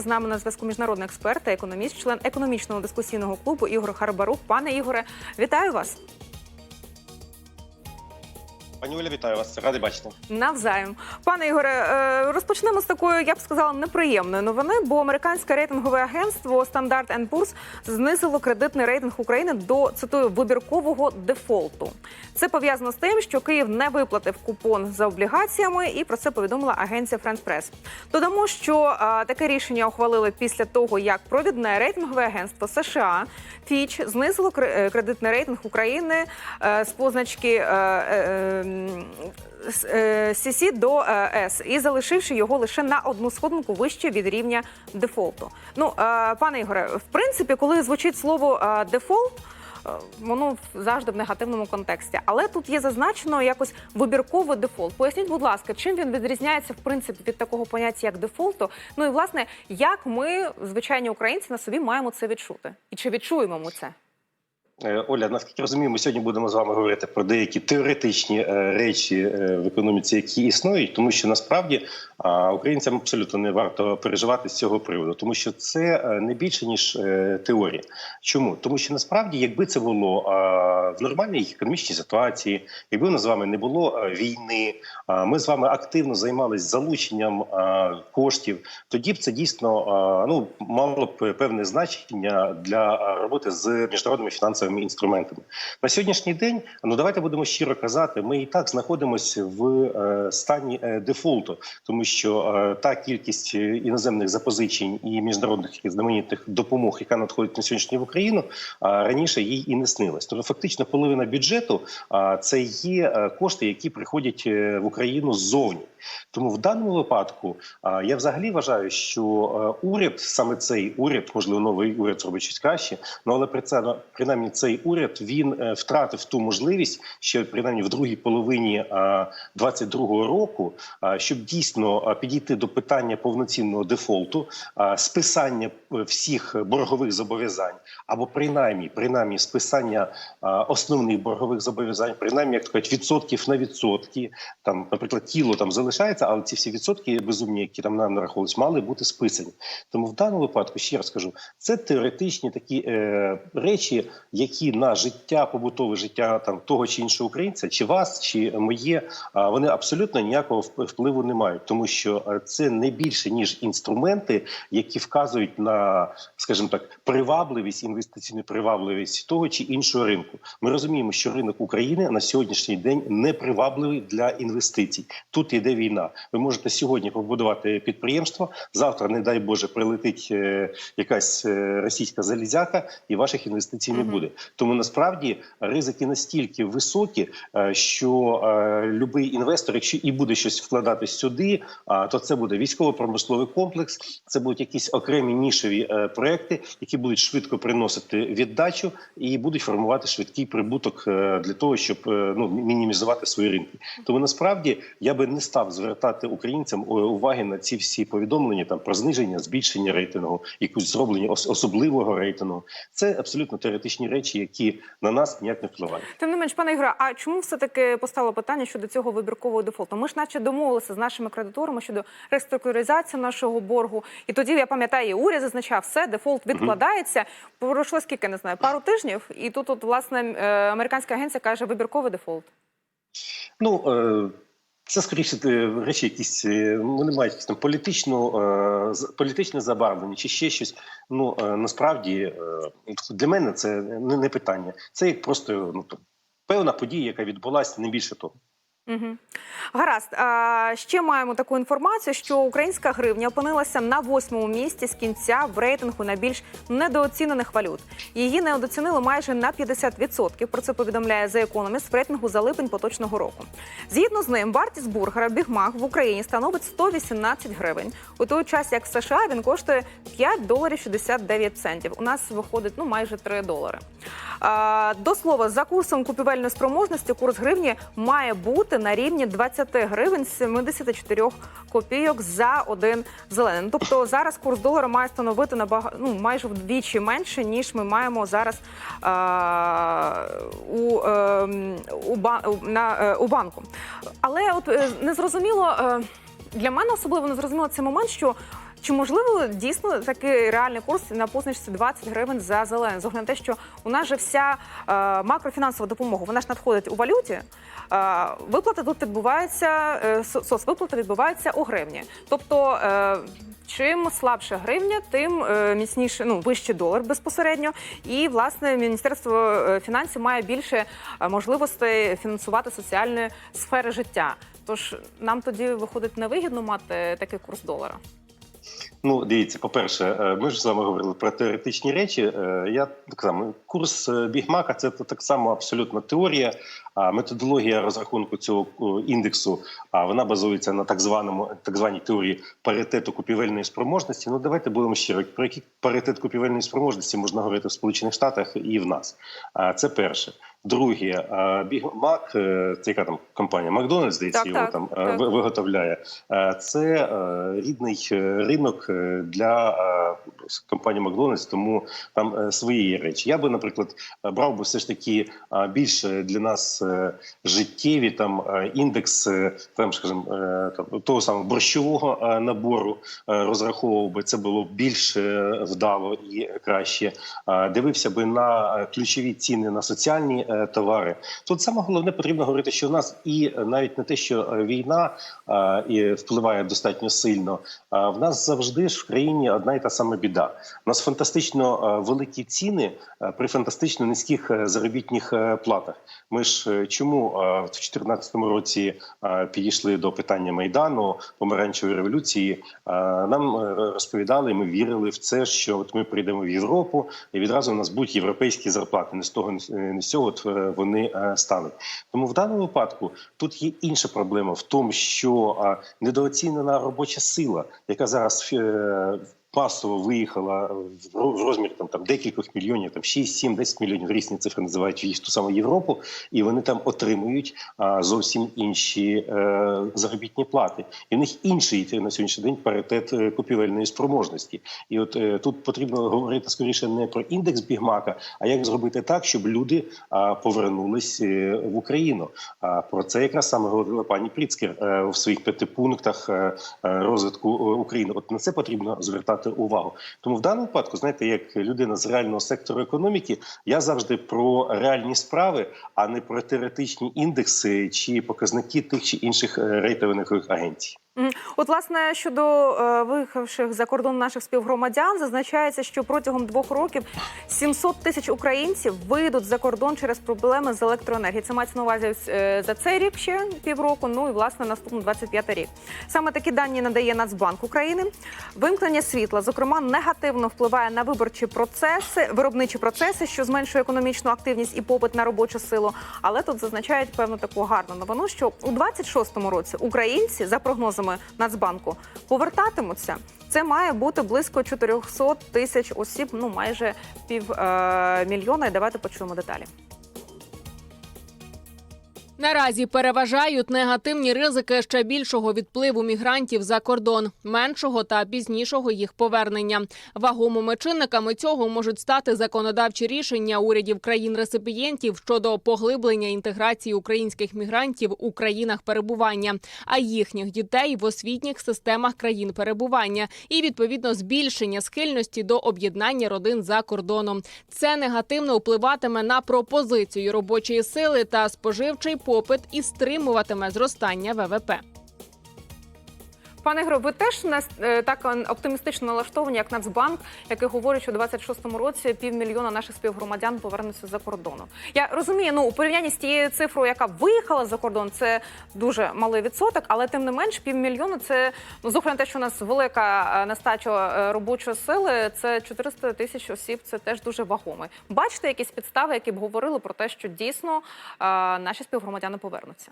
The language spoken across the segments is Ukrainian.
З нами на зв'язку міжнародний експерт та економіст, член економічного дискусійного клубу Ігор Харбарук. Пане Ігоре, вітаю вас. Пані Оля, вітаю вас. Радий бачити. Навзаєм. Пане Ігоре, е, розпочнемо з такої, я б сказала, неприємної новини, бо американське рейтингове агентство Standard Poor's знизило кредитний рейтинг України до цитую вибіркового дефолту. Це пов'язано з тим, що Київ не виплатив купон за облігаціями, і про це повідомила агенція France Press. Додамо, що е, таке рішення ухвалили після того, як провідне рейтингове агентство США Фіч знизило е, кредитний рейтинг України е, з позначки. з, е, CC до е, S і залишивши його лише на одну сходинку вище від рівня дефолту. Ну, е, пане Ігоре, в принципі, коли звучить слово е, дефолт. е, Воно завжди в негативному контексті, але тут є зазначено якось вибірковий дефолт. Поясніть, будь ласка, чим він відрізняється в принципі від такого поняття як дефолту? Ну і власне, як ми, звичайні українці, на собі маємо це відчути, і чи відчуємо ми це? Е, Оля, наскільки розумію, ми сьогодні будемо з вами говорити про деякі теоретичні е, речі е, в економіці, які існують, тому що насправді українцям абсолютно не варто переживати з цього приводу, тому що це не більше ніж теорія. Чому? Тому що насправді, якби це було в нормальній економічній ситуації, якби у нас з вами не було війни, ми з вами активно займалися залученням коштів, тоді б це дійсно ну мало б певне значення для роботи з міжнародними фінансовими інструментами. На сьогоднішній день, ну давайте будемо щиро казати, ми і так знаходимося в е, стані е, дефолту, тому що е, та кількість іноземних запозичень і міжнародних знаменитих допомог, яка надходить на сьогоднішній в Україну, раніше їй і не снилось. Тобто, фактично, половина бюджету це є кошти, які приходять в Україну ззовні. Тому в даному випадку я взагалі вважаю, що уряд, саме цей уряд, можливо, новий уряд зробить щось краще, ну але при це принаймні цей уряд він е, втратив ту можливість, що принаймні в другій половині 22-го року, щоб дійсно підійти до питання повноцінного дефолту, списання е, всіх боргових зобов'язань, або принаймні, принаймні списання основних боргових зобов'язань, принаймні, як кажуть, відсотків на відсотки. Там, наприклад, тіло там залишається, але ці всі відсотки безумні, які там нам нараховувались, мали бути списані. Тому в даному випадку ще раз кажу, це теоретичні такі е, речі, які на життя, побутове життя там того чи іншого українця, чи вас, чи моє, вони абсолютно ніякого вп- впливу не мають, тому що е, це не більше ніж інструменти, які вказують на, скажімо так, привабливість, інвестиційну привабливість того чи іншого ринку. Ми розуміємо, що ринок України на сьогоднішній день не привабливий для інвестицій. Тут йде війна. Ви можете сьогодні побудувати підприємство. Завтра, не дай Боже, прилетить е, якась е, російська залізяка, і ваших інвестицій не буде. Тому насправді ризики настільки високі, е, що е, любий інвестор, якщо і буде щось вкладати сюди, а, то це буде військово-промисловий комплекс, це будуть якісь окремі нішеві е, проекти, які будуть швидко приносити віддачу і будуть формувати швидкий прибуток е, для того, щоб е, ну мінімізувати свої ринки. Тому насправді я би не став звертати українцям е, уваги на ці всі повідомлення там про зниження, збільшення рейтингу, якусь зроблення особливого рейтингу. Це абсолютно теоретичні речі, які на нас ніяк не впливають. Тим не менш, пане Ігоре, а чому все таки постало питання щодо цього вибіркового дефолту? Ми ж, наче, домовилися з нашими кредиторами щодо реструктуризації нашого боргу. І тоді я пам'ятаю, і уряд зазначав, все, дефолт відкладається. Пройшло скільки не знаю, пару тижнів, і тут, от власне, е, американська агенція каже вибірковий дефолт. Ну е, це скоріше речі, якісь е, вони мають якісь там політичну е, політичне забарвлення чи ще щось. Ну е, насправді для мене це не питання. Це як просто ну певна подія, яка відбулася, не більше того. Угу. Гаразд. А, ще маємо таку інформацію, що українська гривня опинилася на восьмому місці з кінця в рейтингу найбільш недооцінених валют. Її недооцінили майже на 50%. Про це повідомляє The Economist в рейтингу за липень поточного року. Згідно з ним, вартість бургера Бігмак в Україні становить 118 гривень. У той час, як в США він коштує 5 доларів 69 центів. У нас виходить ну майже 3 долари. А, до слова, за курсом купівельної спроможності курс гривні має бути на рівні 20 гривень 74 копійок за один зелений. Ну, Тобто зараз курс долара має становити набага... ну, майже вдвічі менше, ніж ми маємо зараз е у, е, у, ба... на, е, у банку. Але от е, незрозуміло. е, Для мене особливо незрозуміло цей момент, що Чи можливо дійсно такий реальний курс на позначці 20 гривень за зелений? З огляду на те, що у нас же вся е, макрофінансова допомога, вона ж надходить у валюті. Е, виплата тут відбувається, е, со- соцвиплата відбувається у гривні. Тобто, е, чим слабша гривня, тим е, міцніше, ну вищий долар безпосередньо. І власне міністерство е, фінансів має більше е, можливостей фінансувати соціальні сфери життя. Тож нам тоді виходить невигідно мати такий курс долара. Ну, дивіться, по-перше, е, ми ж з вами говорили про теоретичні речі. Е, Я так само курс е, Бігмака це так само абсолютно теорія. А методологія розрахунку цього індексу а вона базується на так званому так званій теорії паритету купівельної спроможності. Ну давайте будемо щиро. Про який паритет купівельної спроможності можна говорити в Сполучених Штатах і в нас. А це перше. Друге, Бігмак, це яка там компанія Макдональдс, здається, Так, його так, там е, так. виготовляє. Е, Це е, рідний ринок для компанії Макдональдс, тому там свої речі. Я би, наприклад, брав би все ж таки більш для нас життєві там індекс, там скажімо, того самого борщового набору розраховував би. Це було більш вдало і краще. Дивився би на ключові ціни на соціальні товари. Тут саме головне потрібно говорити, що в нас і е, навіть не те, що е, війна е, і впливає достатньо сильно. А в нас завжди ж в країні одна і та сама біда. У нас фантастично е, великі ціни е, при фантастично низьких е, заробітних е, платах. Ми ж е, чому е, в 2014 році е, підійшли до питання майдану помаранчевої революції? Е, Нам е, розповідали, ми вірили в це, що от ми прийдемо в Європу, і відразу у нас будуть європейські зарплати. Не з того, не з цього е, вони е, стануть. Тому в даному випадку тут є інша проблема в тому, що недооцінена робоча сила, яка зараз е, масово виїхала в ро- в розмірі там, там декількох мільйонів, там 6, 7, 10 мільйонів різні цифри називають в ту саму Європу, і вони там отримують а, зовсім інші е, заробітні плати. І в них інший на сьогоднішній день паритет е, купівельної спроможності. І от е, тут потрібно говорити скоріше не про індекс Бігмака, а як зробити так, щоб люди а, повернулись е, в Україну. А про це якраз саме говорила пані Пріцкер е, в своїх п'яти пунктах розвитку України. От на це потрібно звертати увагу. Тому в даному випадку, знаєте, як людина з реального сектору економіки, я завжди про реальні справи, а не про теоретичні індекси чи показники тих чи інших е, рейтингових агенцій. От, власне, щодо е, виїхавших за кордон наших співгромадян, зазначається, що протягом двох років 700 тисяч українців вийдуть за кордон через проблеми з електроенергією. Це мається на увазі е, за цей рік ще півроку. Ну і власне наступний 25 рік. Саме такі дані надає Нацбанк України. Вимкнення світла, зокрема, негативно впливає на виборчі процеси, виробничі процеси, що зменшує економічну активність і попит на робочу силу. Але тут зазначають певну таку гарну новину, що у 26-му році українці за прогнозами Нацбанку повертатимуться. Це має бути близько 400 тисяч осіб, ну майже пів е, давайте почуємо деталі. Наразі переважають негативні ризики ще більшого відпливу мігрантів за кордон, меншого та пізнішого їх повернення. Вагомими чинниками цього можуть стати законодавчі рішення урядів країн-реципієнтів щодо поглиблення інтеграції українських мігрантів у країнах перебування, а їхніх дітей в освітніх системах країн перебування, і відповідно збільшення схильності до об'єднання родин за кордоном. Це негативно впливатиме на пропозицію робочої сили та споживчий попит і стримуватиме зростання ВВП. Пане Гро, ви теж не е, так е, оптимістично налаштовані, як Нацбанк, який говорить, що у 26-му році півмільйона наших співгромадян повернуться за кордону. Я розумію, ну у порівнянні з тією цифрою, яка виїхала за кордон, це дуже малий відсоток, але тим не менш, півмільйона це ну з те, що у нас велика е, нестача робочої сили. Це 400 тисяч осіб. Це теж дуже вагоме. Бачите якісь підстави, які б говорили про те, що дійсно наші співгромадяни повернуться.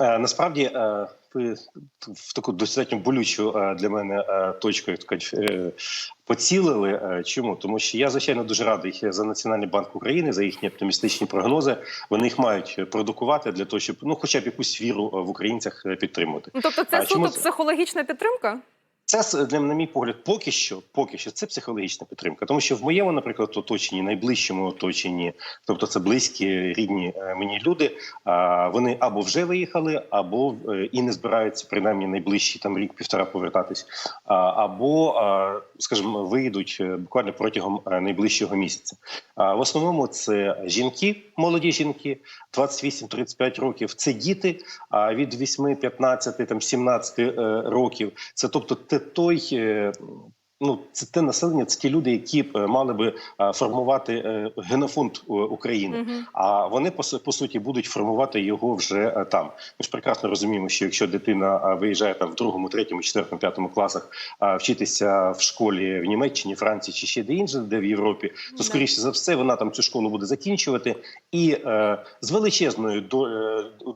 Е, Насправді е, ви в таку достатньо болючу е, для мене точку поцілили. Чому? Тому що я звичайно дуже радий за Національний банк України за їхні оптимістичні прогнози. Вони їх мають продукувати для того, щоб ну, хоча б якусь віру в українцях підтримати, підтримувати. Ну тобто, це чому суто психологічна підтримка. Це для на мій погляд, поки що, поки що це психологічна підтримка. Тому що в моєму, наприклад, оточенні, найближчому оточенні, тобто це близькі рідні е, мені люди, а, вони або вже виїхали, або е, і не збираються принаймні найближчі там рік-півтора повертатись, або, скажімо, виїдуть е, буквально протягом е, найближчого місяця. В основному це жінки, молоді жінки, 28-35 років. Це діти від 8, 15, там 17 е, років. Це тобто той. Ну, це те населення, це ті люди, які б е, мали би е, формувати е, генофонд України. Мгм. А вони по, по суті будуть формувати його вже там. Ми ж прекрасно розуміємо, що якщо дитина виїжджає там в другому, третьому, четвертому, п'ятому класах вчитися в школі в Німеччині, Франції чи ще де інше, де в Європі, то скоріше за все вона там цю школу буде закінчувати, і е, з величезною до,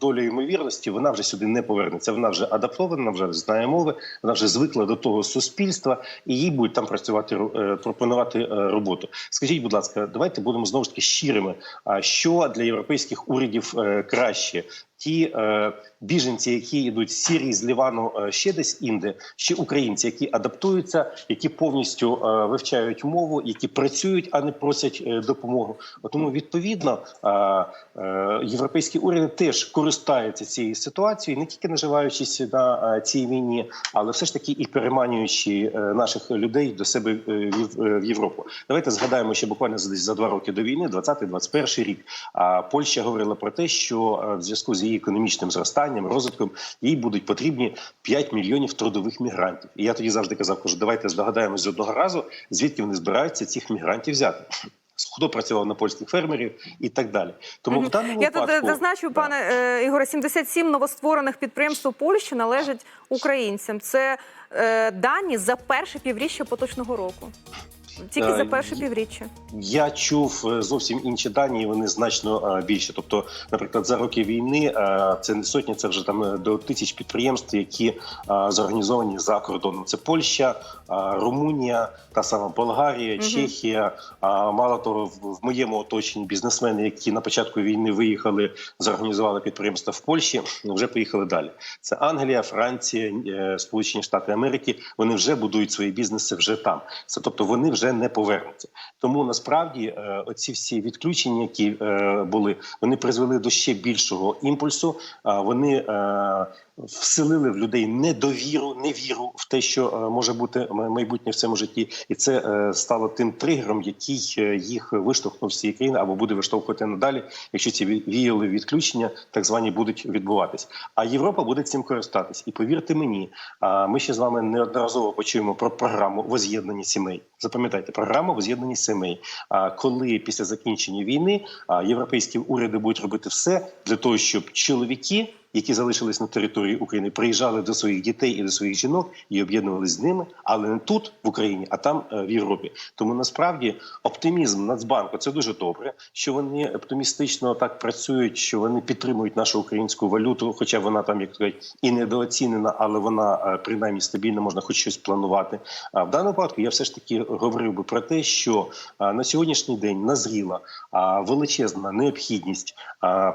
долею ймовірності вона вже сюди не повернеться. Вона вже адаптована, вона вже знає мови, вона вже звикла до того суспільства, і їй будуть там працювати е, пропонувати е, роботу. Скажіть, будь ласка, давайте будемо знову ж таки щирими. А що для європейських урядів е, краще? Ті е, біженці, які йдуть з Сірії, з Лівану, е, ще десь інде, чи українці, які адаптуються, які повністю е, вивчають мову, які працюють, а не просять е, допомогу. Тому відповідно е, е, європейські уряди теж користаються цією ситуацією, не тільки наживаючись на е, цій війні, але все ж таки і переманюючи е, наших людей до себе е, в е, в Європу. Давайте згадаємо, що буквально за- десь за два роки до війни, 20-21 рік, а Польща говорила про те, що е, в зв'язку з її економічним зростанням, розвитком їй будуть потрібні 5 мільйонів трудових мігрантів. І я тоді завжди казав, кажу, давайте здогадаємось з одного разу, звідки вони збираються цих мігрантів взяти. Хто працював на польських фермерів і так далі. Тому Мгм. в даному Я тут випадку е, зазначу, Да. пане е, Ігоре, 77 новостворених підприємств у Польщі належать українцям. Це е, дані за перше півріччя поточного року. Тільки Е, за перше півріччя. Я чув е, зовсім інші дані, і вони значно е, більше. Тобто, наприклад, за роки війни е, це не сотні, це вже там е, до тисяч підприємств, які е, зорганізовані за кордоном. Це Польща, е, Румунія, та сама Болгарія, Мгм. Чехія. Мало того, в, моєму оточенні бізнесмени, які на початку війни виїхали, зорганізували підприємства в Польщі, вже поїхали далі. Це Англія, Франція, е, Сполучені Штати Америки. Вони вже будують свої бізнеси вже там. Це тобто вони вже не повернуться. Тому насправді е, оці всі відключення, які е, були, вони призвели до ще більшого імпульсу. Вони е, вселили в людей недовіру, невіру в те, що е, може бути майбутнє в цьому житті, і це е, стало тим тригером, який е, їх виштовхнув з цієї країни або буде виштовхувати надалі, якщо ці ві- віяли відключення, так звані будуть відбуватись. А Європа буде цим користатись. І повірте мені, ми ще з вами неодноразово почуємо про програму воз'єднання сімей. Запам'ятайте, програму воз'єднання сімей. А коли після закінчення війни європейські уряди будуть робити все для того, щоб чоловіки. Які залишились на території України, приїжджали до своїх дітей і до своїх жінок і об'єднувалися з ними, але не тут в Україні, а там е, в Європі. Тому насправді оптимізм Нацбанку це дуже добре, що вони оптимістично так працюють, що вони підтримують нашу українську валюту, хоча вона там як кажуть, і недооцінена, але вона е, принаймні стабільна, можна хоч щось планувати. А в даному випадку я все ж таки говорив би про те, що е, на сьогоднішній день назріла величезна необхідність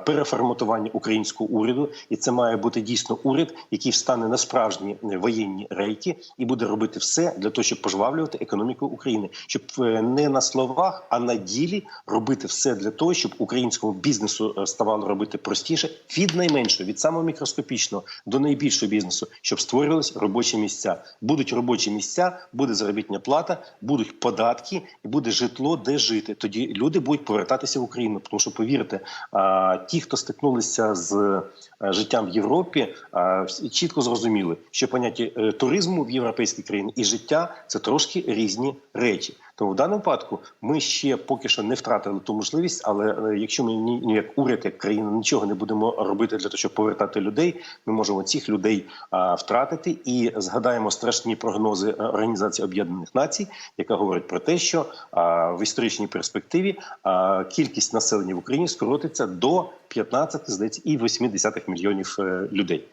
переформатування українського уряду, і це має бути дійсно уряд, який встане на справжні воєнні рейки і буде робити все для того, щоб пожвавлювати економіку України, щоб е, не на словах, а на ділі робити все для того, щоб українському бізнесу е, ставало робити простіше від найменшого, від самого мікроскопічного до найбільшого бізнесу, щоб створювались робочі місця. Будуть робочі місця, буде заробітня плата, будуть податки і буде житло, де жити. Тоді люди будуть повертатися в Україну. Тому що повірте, ті, хто стикнулися з життям в Європі, всі чітко зрозуміли, що поняття е, туризму в європейській країні і життя це трошки різні речі. Тому в даному випадку ми ще поки що не втратили ту можливість, але е, якщо ми ні, як уряд, як країна нічого не будемо робити для того, щоб повертати людей, ми можемо цих людей втратити і згадаємо страшні прогнози е, Організації Об'єднаних Націй, яка говорить про те, що в історичній перспективі кількість населення в Україні скоротиться до 15, здається, і 8 мільйонів е, людей.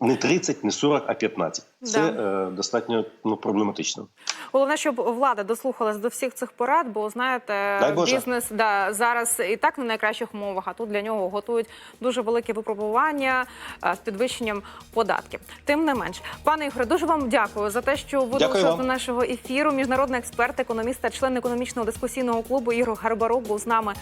Не 30, не 40, а 15. Це Да. е, достатньо ну, проблематично. Головне, щоб влада дослухалась до всіх цих порад, бо знаєте, бізнес да зараз і так на найкращих умовах, а тут для нього готують дуже великі випробування е, з підвищенням податків. Тим не менш, пане Ігоре, дуже вам дякую за те, що ви Дякую долучились до нашого ефіру. Міжнародний експерт, економіст та член економічного дискусійного клубу Ігор Гарбарук був з нами